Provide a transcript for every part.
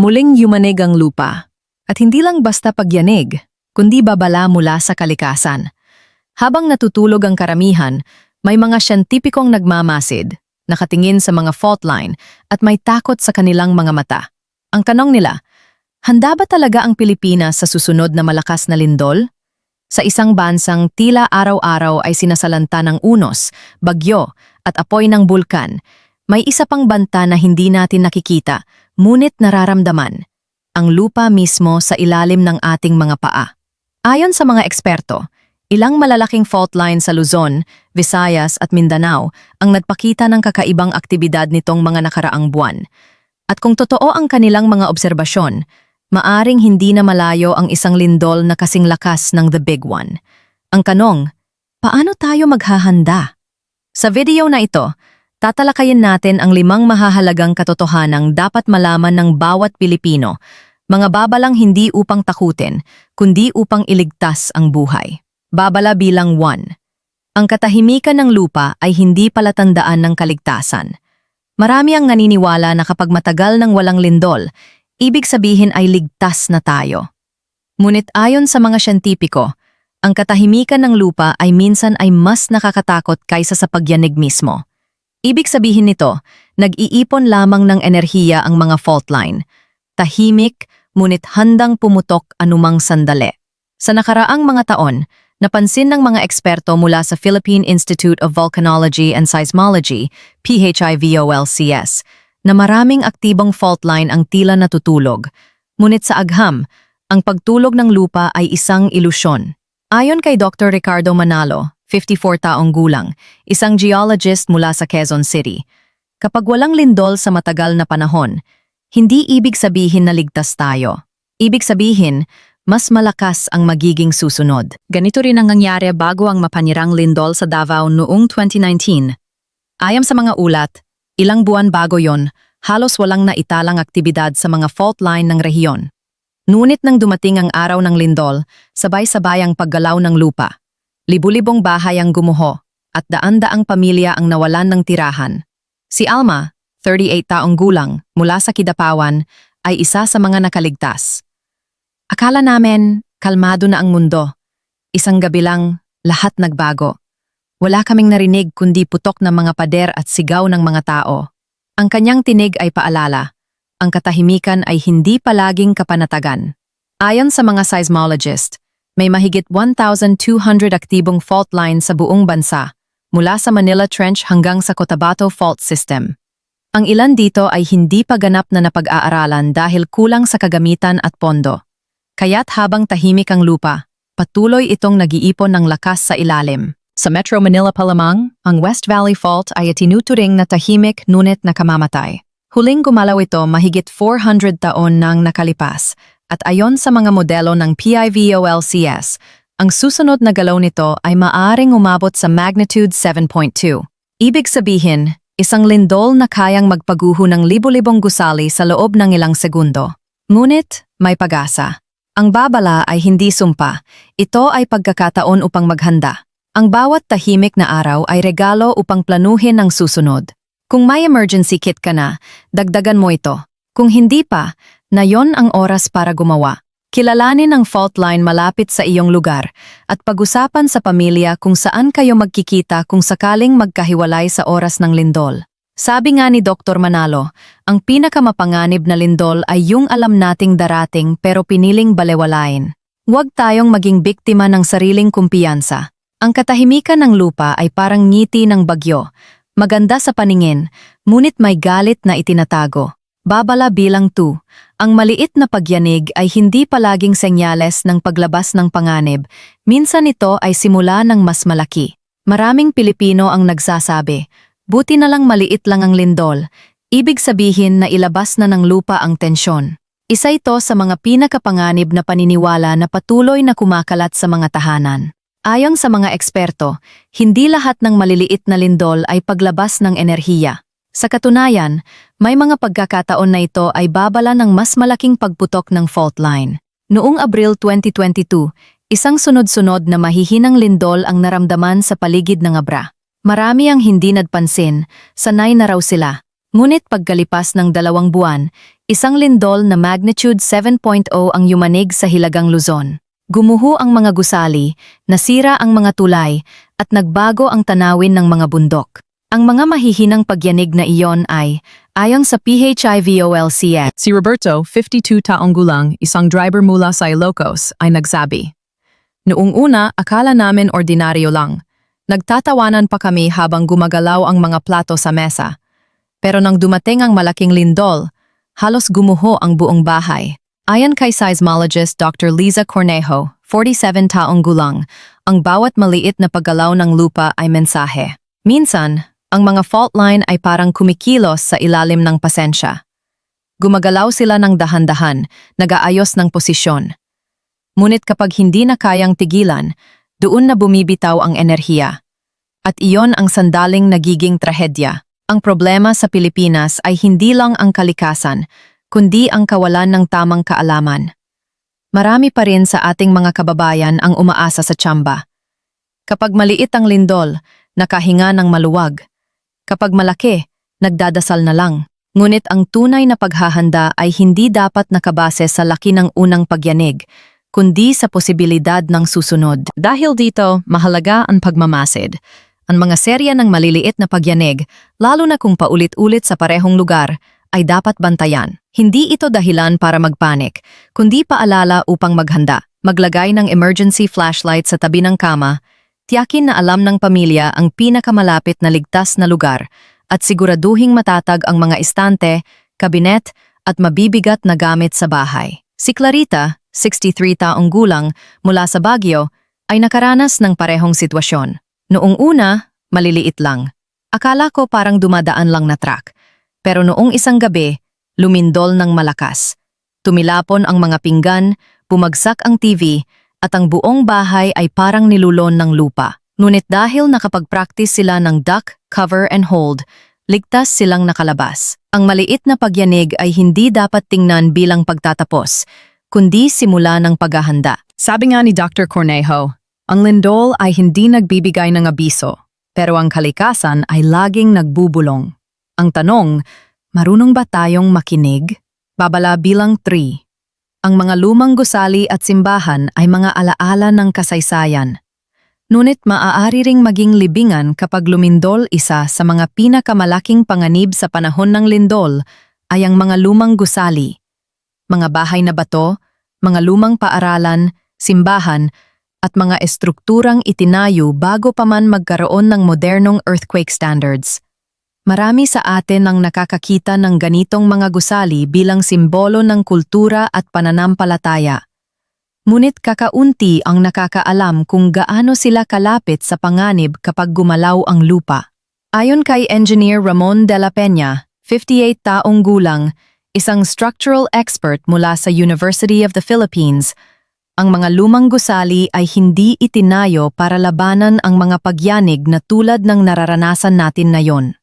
Muling yumanig ang lupa. At hindi lang basta pagyanig, kundi babala mula sa kalikasan. Habang natutulog ang karamihan, may mga siyentipikong nagmamasid, nakatingin sa mga fault line at may takot sa kanilang mga mata. Ang tanong nila, handa ba talaga ang Pilipinas sa susunod na malakas na lindol? Sa isang bansang tila araw-araw ay sinasalanta ng unos, bagyo at apoy ng bulkan, may isa pang banta na hindi natin nakikita, ngunit nararamdaman. Ang lupa mismo sa ilalim ng ating mga paa. Ayon sa mga eksperto, ilang malalaking fault line sa Luzon, Visayas at Mindanao ang nagpakita ng kakaibang aktibidad nitong mga nakaraang buwan. At kung totoo ang kanilang mga obserbasyon, maaring hindi na malayo ang isang lindol na kasing lakas ng The Big One. Ang tanong, paano tayo maghahanda? Sa video na ito, tatalakayin natin ang limang mahahalagang katotohanang dapat malaman ng bawat Pilipino, mga babalang hindi upang takutin, kundi upang iligtas ang buhay. Babala bilang 1. Ang katahimikan ng lupa ay hindi palatandaan ng kaligtasan. Marami ang naniniwala na kapag matagal ng walang lindol, ibig sabihin ay ligtas na tayo. Ngunit ayon sa mga siyentipiko, ang katahimikan ng lupa ay minsan ay mas nakakatakot kaysa sa pagyanig mismo. Ibig sabihin nito, nag-iipon lamang ng enerhiya ang mga fault line. Tahimik, ngunit handang pumutok anumang sandali. Sa nakaraang mga taon, napansin ng mga eksperto mula sa Philippine Institute of Volcanology and Seismology, PHIVOLCS, na maraming aktibong fault line ang tila natutulog. Ngunit sa agham, ang pagtulog ng lupa ay isang ilusyon. Ayon kay Dr. Ricardo Manalo, 54 taong gulang, isang geologist mula sa Quezon City, kapag walang lindol sa matagal na panahon, hindi ibig sabihin na ligtas tayo. Ibig sabihin, mas malakas ang magiging susunod. Ganito rin ang nangyari bago ang mapanirang lindol sa Davao noong 2019. Ayam sa mga ulat, ilang buwan bago yon, halos walang naitalang aktibidad sa mga fault line ng rehiyon. Ngunit nang dumating ang araw ng lindol, sabay-sabay ang paggalaw ng lupa. Libu-libong bahay ang gumuho at daan-daang pamilya ang nawalan ng tirahan. Si Alma, 38 taong gulang, mula sa Kidapawan, ay isa sa mga nakaligtas. Akala namin, kalmado na ang mundo. Isang gabi lang, lahat nagbago. Wala kaming narinig kundi putok ng mga pader at sigaw ng mga tao. Ang kanyang tinig ay paalala. Ang katahimikan ay hindi palaging kapanatagan. Ayon sa mga seismologist, may mahigit 1,200 aktibong fault lines sa buong bansa, mula sa Manila Trench hanggang sa Cotabato Fault System. Ang ilan dito ay hindi pa ganap na napag-aaralan dahil kulang sa kagamitan at pondo. Kaya't habang tahimik ang lupa, patuloy itong nag-iipon ng lakas sa ilalim. Sa Metro Manila pa lamang, ang West Valley Fault ay itinuturing na tahimik ngunit nakamamatay. Huling gumalaw ito mahigit 400 taon nang nakalipas at ayon sa mga modelo ng PIVOLCS, ang susunod na galaw nito ay maaring umabot sa magnitude 7.2. Ibig sabihin, isang lindol na kayang magpaguho ng libo-libong gusali sa loob ng ilang segundo. Ngunit, may pag-asa. Ang babala ay hindi sumpa. Ito ay pagkakataon upang maghanda. Ang bawat tahimik na araw ay regalo upang planuhin ang susunod. Kung may emergency kit ka na, dagdagan mo ito. Kung hindi pa, na yon ang oras para gumawa. Kilalanin ang fault line malapit sa iyong lugar at pag-usapan sa pamilya kung saan kayo magkikita kung sakaling magkahiwalay sa oras ng lindol. Sabi nga ni Dr. Manalo, ang pinakamapanganib na lindol ay yung alam nating darating pero piniling balewalain. Huwag tayong maging biktima ng sariling kumpiyansa. Ang katahimikan ng lupa ay parang ngiti ng bagyo. Maganda sa paningin, ngunit may galit na itinatago. Babala bilang 2. Ang maliit na pagyanig ay hindi palaging senyales ng paglabas ng panganib. Minsan ito ay simula ng mas malaki. Maraming Pilipino ang nagsasabi, Buti na lang maliit lang ang lindol, ibig sabihin na ilabas na ng lupa ang tensyon. Isa ito sa mga pinakapanganib na paniniwala na patuloy na kumakalat sa mga tahanan. Ayon sa mga eksperto, hindi lahat ng maliliit na lindol ay paglabas ng enerhiya. Sa katunayan, may mga pagkakataon na ito ay babala ng mas malaking pagputok ng fault line. Noong Abril 2022, isang sunod-sunod na mahihinang lindol ang naramdaman sa paligid ng Abra. Marami ang hindi nagpansin, sanay na raw sila. Ngunit pagkalipas ng dalawang buwan, Isang lindol na magnitude 7.0 ang yumanig sa Hilagang Luzon. Gumuho ang mga gusali, nasira ang mga tulay, at nagbago ang tanawin ng mga bundok. Ang mga mahihinang pagyanig na iyon ay, ayon sa PHIVOLCS, Si Roberto, 52 taong gulang, isang driver mula sa Ilocos, ay nagsabi. Noong una, akala namin ordinaryo lang. Nagtatawanan pa kami habang gumagalaw ang mga plato sa mesa. Pero nang dumating ang malaking lindol, halos gumuho ang buong bahay. Ayon kay seismologist Dr. Liza Cornejo, 47 taong gulang, ang bawat maliit na paggalaw ng lupa ay mensahe. Minsan, ang mga fault line ay parang kumikilos sa ilalim ng pasensya. Gumagalaw sila ng dahan-dahan, nagaayos ng posisyon. Ngunit kapag hindi na kayang tigilan, doon na bumibitaw ang enerhiya. At iyon ang sandaling nagiging trahedya. Ang problema sa Pilipinas ay hindi lang ang kalikasan, kundi ang kawalan ng tamang kaalaman. Marami pa rin sa ating mga kababayan ang umaasa sa tsamba. Kapag maliit ang lindol, nakahinga ng maluwag. Kapag malaki, nagdadasal na lang. Ngunit ang tunay na paghahanda ay hindi dapat nakabase sa laki ng unang pagyanig, kundi sa posibilidad ng susunod. Dahil dito, mahalaga ang pagmamasid. Ang mga serya ng maliliit na pagyanig, lalo na kung paulit-ulit sa parehong lugar, ay dapat bantayan. Hindi ito dahilan para magpanik, kundi paalala upang maghanda. Maglagay ng emergency flashlight sa tabi ng kama, tiyakin na alam ng pamilya ang pinakamalapit na ligtas na lugar, at siguraduhing matatag ang mga istante, kabinet, at mabibigat na gamit sa bahay. Si Clarita, 63 taong gulang, mula sa Baguio, ay nakaranas ng parehong sitwasyon. Noong una, maliliit lang. Akala ko parang dumadaan lang na truck. Pero noong isang gabi, lumindol ng malakas. Tumilapon ang mga pinggan, bumagsak ang TV, at ang buong bahay ay parang nilulon ng lupa. Ngunit dahil nakapag-practice sila ng duck, cover and hold, ligtas silang nakalabas. Ang maliit na pagyanig ay hindi dapat tingnan bilang pagtatapos, kundi simula ng paghahanda. Sabi nga ni Dr. Cornejo, ang lindol ay hindi nagbibigay ng abiso, pero ang kalikasan ay laging nagbubulong. Ang tanong, marunong ba tayong makinig? Babala bilang 3. Ang mga lumang gusali at simbahan ay mga alaala ng kasaysayan. Ngunit maaari ring maging libingan kapag lumindol isa sa mga pinakamalaking panganib sa panahon ng lindol ay ang mga lumang gusali. Mga bahay na bato, mga lumang paaralan, simbahan, at mga estrukturang itinayo bago pa man magkaroon ng modernong earthquake standards. Marami sa atin ang nakakakita ng ganitong mga gusali bilang simbolo ng kultura at pananampalataya. Ngunit kakaunti ang nakakaalam kung gaano sila kalapit sa panganib kapag gumalaw ang lupa. Ayon kay Engineer Ramon de la Peña, 58 taong gulang, isang structural expert mula sa University of the Philippines, ang mga lumang gusali ay hindi itinayo para labanan ang mga pagyanig na tulad ng nararanasan natin ngayon.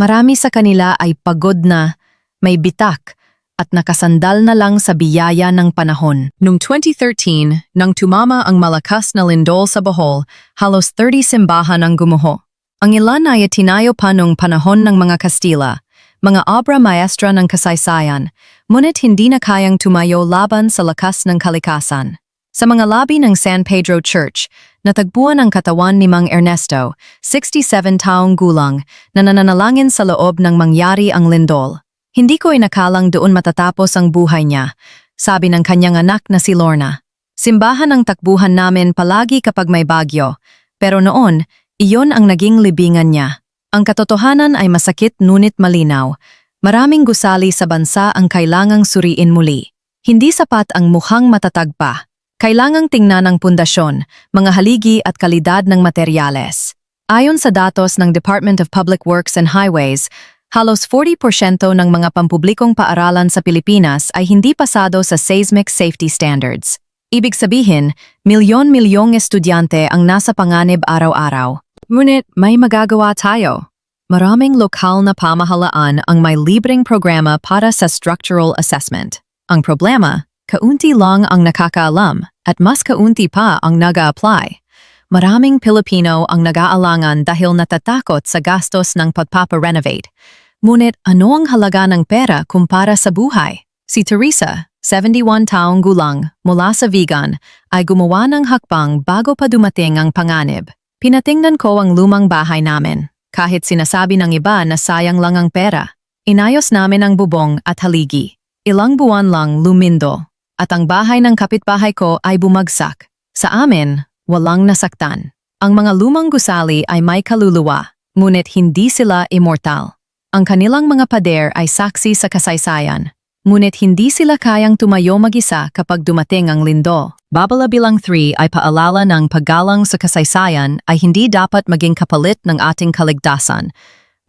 Marami sa kanila ay pagod na, may bitak, at nakasandal na lang sa biyaya ng panahon. Noong 2013, nang tumama ang malakas na lindol sa Bohol, halos 30 simbahan ang gumuho. Ang ilan ay itinayo pa noong panahon ng mga Kastila, mga obra maestra ng kasaysayan, ngunit hindi na kayang tumayo laban sa lakas ng kalikasan. Sa mga labi ng San Pedro Church, natagpuan ang katawan ni Mang Ernesto, 67 taong gulang, na nananalangin sa loob ng mangyari ang lindol. Hindi ko inakalang doon matatapos ang buhay niya, sabi ng kanyang anak na si Lorna. Simbahan ang takbuhan namin palagi kapag may bagyo, pero noon, iyon ang naging libingan niya. Ang katotohanan ay masakit ngunit malinaw. Maraming gusali sa bansa ang kailangang suriin muli. Hindi sapat ang mukhang matatag pa. Kailangang tingnan ang pundasyon, mga haligi at kalidad ng materyales. Ayon sa datos ng Department of Public Works and Highways, halos 40% ng mga pampublikong paaralan sa Pilipinas ay hindi pasado sa seismic safety standards. Ibig sabihin, milyon-milyong estudyante ang nasa panganib araw-araw. Ngunit may magagawa tayo. Maraming lokal na pamahalaan ang may libreng programa para sa structural assessment. Ang problema, kaunti lang ang nakakaalam at mas kaunti pa ang naga-apply. Maraming Pilipino ang nag-aalangan dahil natatakot sa gastos ng pagpapa-renovate. Ngunit ano ang halaga ng pera kumpara sa buhay? Si Teresa, 71 taong gulang, mula sa vegan, ay gumawa ng hakbang bago pa dumating ang panganib. Pinatingnan ko ang lumang bahay namin. Kahit sinasabi ng iba na sayang lang ang pera, inayos namin ang bubong at haligi. Ilang buwan lang lumindo, at ang bahay ng kapitbahay ko ay bumagsak. Sa amin, walang nasaktan. Ang mga lumang gusali ay may kaluluwa, ngunit hindi sila immortal. Ang kanilang mga pader ay saksi sa kasaysayan, ngunit hindi sila kayang tumayo mag-isa kapag dumating ang lindo. Babala bilang 3 ay paalala ng paggalang sa kasaysayan ay hindi dapat maging kapalit ng ating kaligtasan.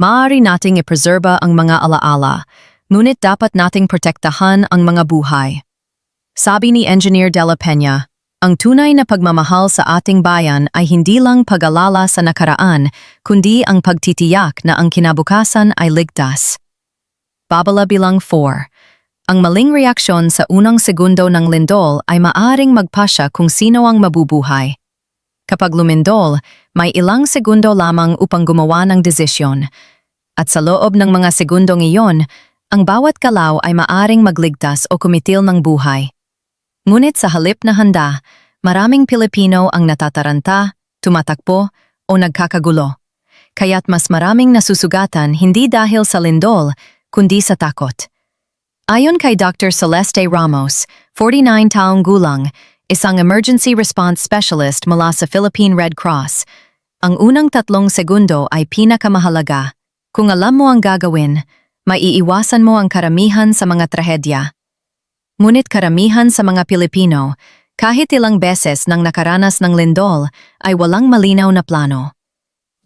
Maaari nating ipreserba ang mga alaala, ngunit dapat nating protektahan ang mga buhay. Sabi ni Engineer De La Peña, ang tunay na pagmamahal sa ating bayan ay hindi lang pag-alala sa nakaraan, kundi ang pagtitiyak na ang kinabukasan ay ligtas. Babala bilang 4. Ang maling reaksyon sa unang segundo ng lindol ay maaring magpasya kung sino ang mabubuhay. Kapag lumindol, may ilang segundo lamang upang gumawa ng desisyon. At sa loob ng mga segundong iyon, ang bawat kalaw ay maaring magligtas o kumitil ng buhay. Ngunit sa halip na handa, maraming Pilipino ang natataranta, tumatakbo, o nagkakagulo. Kaya't mas maraming nasusugatan hindi dahil sa lindol, kundi sa takot. Ayon kay Dr. Celeste Ramos, 49 taong gulang, isang emergency response specialist mula sa Philippine Red Cross, ang unang tatlong segundo ay pinakamahalaga. Kung alam mo ang gagawin, maiiwasan mo ang karamihan sa mga trahedya. Ngunit karamihan sa mga Pilipino, kahit ilang beses nang nakaranas ng lindol, ay walang malinaw na plano.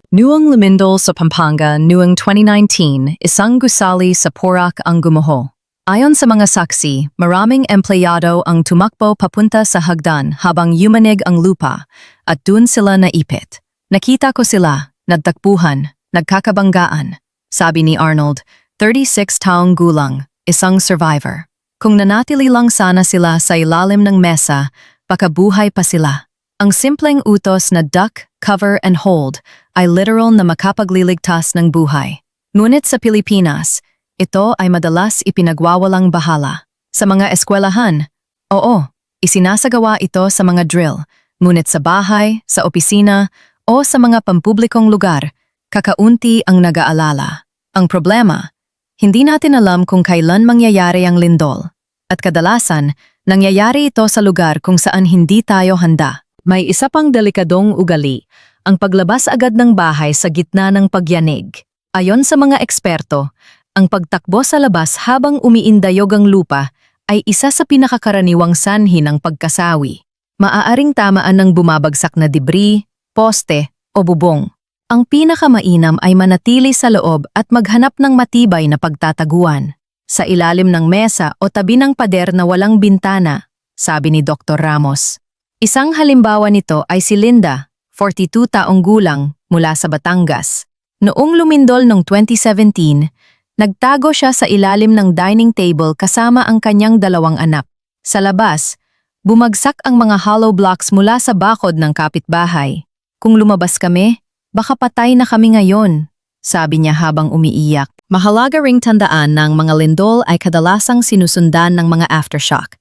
Nuang lumindol sa Pampanga noong 2019, isang gusali sa Porac ang gumuho. Ayon sa mga saksi, maraming empleyado ang tumakbo papunta sa hagdan habang yumanig ang lupa at dun sila naipit. Nakita ko sila, nagtakbuhan, nagkakabanggaan, sabi ni Arnold, 36 taong gulang, isang survivor. Kung nanatili lang sana sila sa ilalim ng mesa, baka buhay pa sila. Ang simpleng utos na duck, cover, and hold ay literal na makapagliligtas ng buhay. Ngunit sa Pilipinas, ito ay madalas ipinagwawalang bahala. Sa mga eskwelahan, oo, isinasagawa ito sa mga drill, ngunit sa bahay, sa opisina, o sa mga pampublikong lugar, kakaunti ang nag-aalala. Ang problema, hindi natin alam kung kailan mangyayari ang lindol. At kadalasan, nangyayari ito sa lugar kung saan hindi tayo handa. May isa pang delikadong ugali, ang paglabas agad ng bahay sa gitna ng pagyanig. Ayon sa mga eksperto, ang pagtakbo sa labas habang umiindayog ang lupa ay isa sa pinakakaraniwang sanhi ng pagkasawi. Maaaring tamaan ng bumabagsak na debris, poste, o bubong. Ang pinakamainam ay manatili sa loob at maghanap ng matibay na pagtataguan. Sa ilalim ng mesa o tabi ng pader na walang bintana, sabi ni Dr. Ramos. Isang halimbawa nito ay si Linda, 42 taong gulang, mula sa Batangas. Noong lumindol noong 2017, nagtago siya sa ilalim ng dining table kasama ang kanyang dalawang anak. Sa labas, bumagsak ang mga hollow blocks mula sa bakod ng kapitbahay. Kung lumabas kami, baka patay na kami ngayon, sabi niya habang umiiyak. Mahalaga ring tandaan ang mga lindol ay kadalasang sinusundan ng mga aftershock.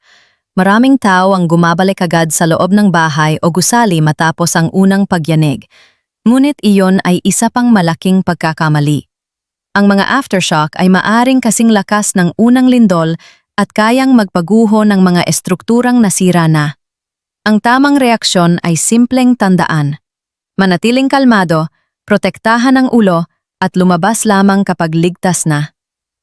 Maraming tao ang gumabalik agad sa loob ng bahay o gusali matapos ang unang pagyanig. Ngunit iyon ay isa pang malaking pagkakamali. Ang mga aftershock ay maaring kasing lakas ng unang lindol at kayang magpaguho ng mga estrukturang nasira na. Ang tamang reaksyon ay simpleng tandaan. Manatiling kalmado, protektahan ang ulo at lumabas lamang kapag ligtas na.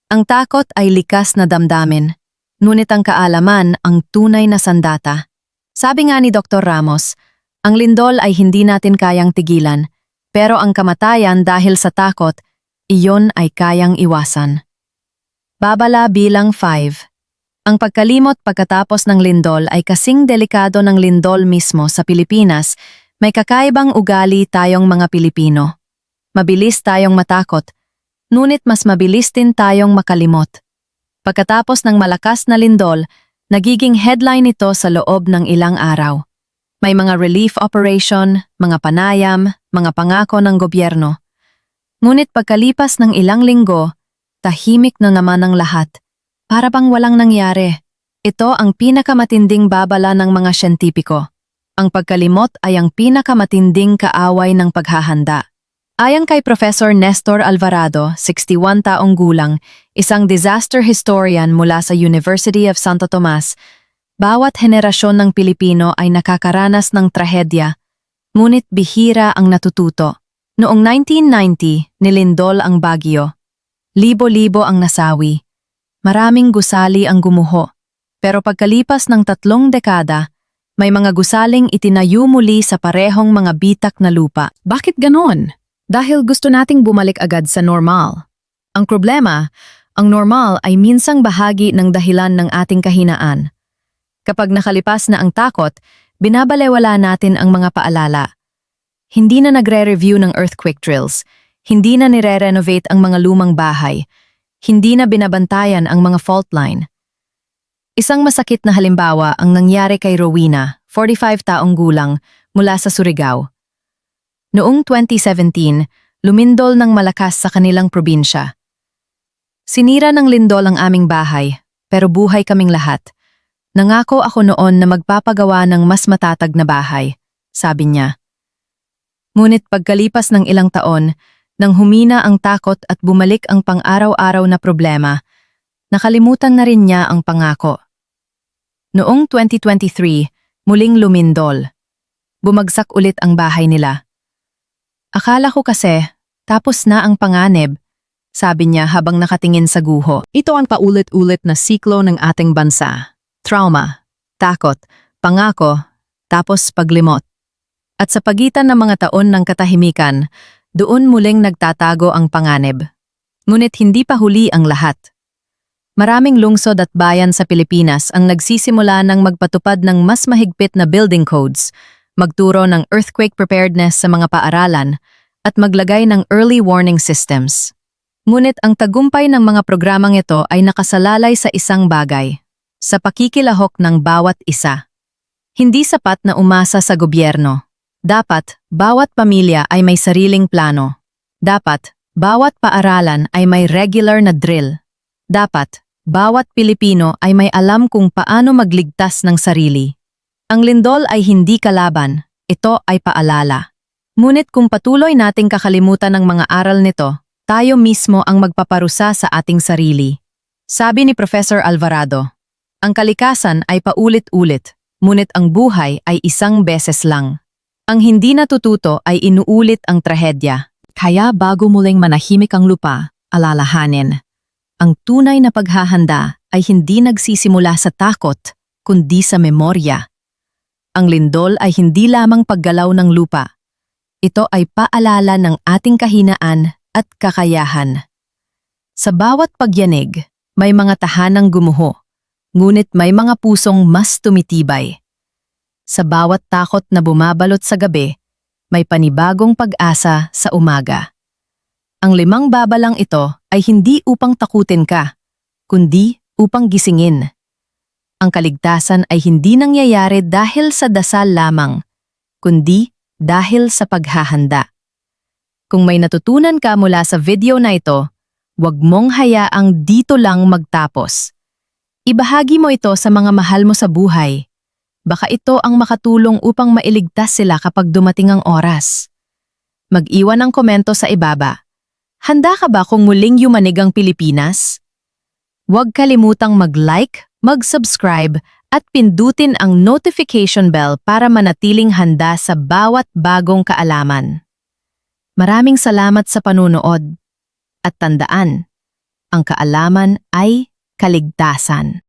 Ang takot ay likas na damdamin, ngunit ang kaalaman ang tunay na sandata. Sabi nga ni Dr. Ramos, ang lindol ay hindi natin kayang tigilan, pero ang kamatayan dahil sa takot, iyon ay kayang iwasan. Babala bilang 5. Ang pagkalimot pagkatapos ng lindol ay kasing delikado ng lindol mismo sa Pilipinas, may kakaibang ugali tayong mga Pilipino. Mabilis tayong matakot, ngunit mas mabilis din tayong makalimot. Pagkatapos ng malakas na lindol, nagiging headline ito sa loob ng ilang araw. May mga relief operation, mga panayam, mga pangako ng gobyerno. Ngunit pagkalipas ng ilang linggo, tahimik na naman ang lahat. Para bang walang nangyari. Ito ang pinakamatinding babala ng mga siyentipiko. Ang pagkalimot ay ang pinakamatinding kaaway ng paghahanda. Ayon kay Professor Nestor Alvarado, 61 taong gulang, isang disaster historian mula sa University of Santo Tomas, bawat henerasyon ng Pilipino ay nakakaranas ng trahedya, ngunit bihira ang natututo. Noong 1990, nilindol ang Bagyo. Libo-libo ang nasawi. Maraming gusali ang gumuho. Pero pagkalipas ng tatlong dekada, may mga gusaling itinayo muli sa parehong mga bitak na lupa. Bakit ganon? Dahil gusto nating bumalik agad sa normal. Ang problema, ang normal ay minsang bahagi ng dahilan ng ating kahinaan. Kapag nakalipas na ang takot, binabalewala natin ang mga paalala. Hindi na nagre-review ng earthquake drills, hindi na nire-renovate ang mga lumang bahay, hindi na binabantayan ang mga fault line. Isang masakit na halimbawa ang nangyari kay Rowena, 45 taong gulang, mula sa Surigao. Noong 2017, lumindol ng malakas sa kanilang probinsya. Sinira ng lindol ang aming bahay, pero buhay kaming lahat. Nangako ako noon na magpapagawa ng mas matatag na bahay, sabi niya. Ngunit pagkalipas ng ilang taon, nang humina ang takot at bumalik ang pang-araw-araw na problema, nakalimutan na rin niya ang pangako. Noong 2023, muling lumindol. Bumagsak ulit ang bahay nila. Akala ko kasi, tapos na ang panganib, sabi niya habang nakatingin sa guho. Ito ang paulit-ulit na siklo ng ating bansa. Trauma, takot, pangako, tapos paglimot. At sa pagitan ng mga taon ng katahimikan, doon muling nagtatago ang panganib. Ngunit hindi pa huli ang lahat. Maraming lungsod at bayan sa Pilipinas ang nagsisimula ng magpatupad ng mas mahigpit na building codes, magturo ng earthquake preparedness sa mga paaralan, at maglagay ng early warning systems. Ngunit ang tagumpay ng mga programang ito ay nakasalalay sa isang bagay, sa pakikilahok ng bawat isa. Hindi sapat na umasa sa gobyerno. Dapat, bawat pamilya ay may sariling plano. Dapat, bawat paaralan ay may regular na drill. Dapat, bawat Pilipino ay may alam kung paano magligtas ng sarili. Ang lindol ay hindi kalaban, ito ay paalala. Ngunit kung patuloy nating kakalimutan ng mga aral nito, tayo mismo ang magpaparusa sa ating sarili. Sabi ni Professor Alvarado, ang kalikasan ay paulit-ulit, ngunit ang buhay ay isang beses lang. Ang hindi natututo ay inuulit ang trahedya. Kaya bago muling manahimik ang lupa, alalahanin. Ang tunay na paghahanda ay hindi nagsisimula sa takot, kundi sa memorya. Ang lindol ay hindi lamang paggalaw ng lupa. Ito ay paalala ng ating kahinaan at kakayahan. Sa bawat pagyanig, may mga tahanang gumuho, ngunit may mga pusong mas tumitibay. Sa bawat takot na bumabalot sa gabi, may panibagong pag-asa sa umaga. Ang limang babalang ito ay hindi upang takutin ka, kundi upang gisingin. Ang kaligtasan ay hindi nangyayari dahil sa dasal lamang, kundi dahil sa paghahanda. Kung may natutunan ka mula sa video na ito, huwag mong hayaang dito lang magtapos. Ibahagi mo ito sa mga mahal mo sa buhay. Baka ito ang makatulong upang mailigtas sila kapag dumating ang oras. Mag-iwan ng komento sa ibaba. Handa ka ba kung muling yumanig ang Pilipinas? Huwag kalimutang mag-like, mag-subscribe at pindutin ang notification bell para manatiling handa sa bawat bagong kaalaman. Maraming salamat sa panunood. At tandaan, ang kaalaman ay kaligtasan.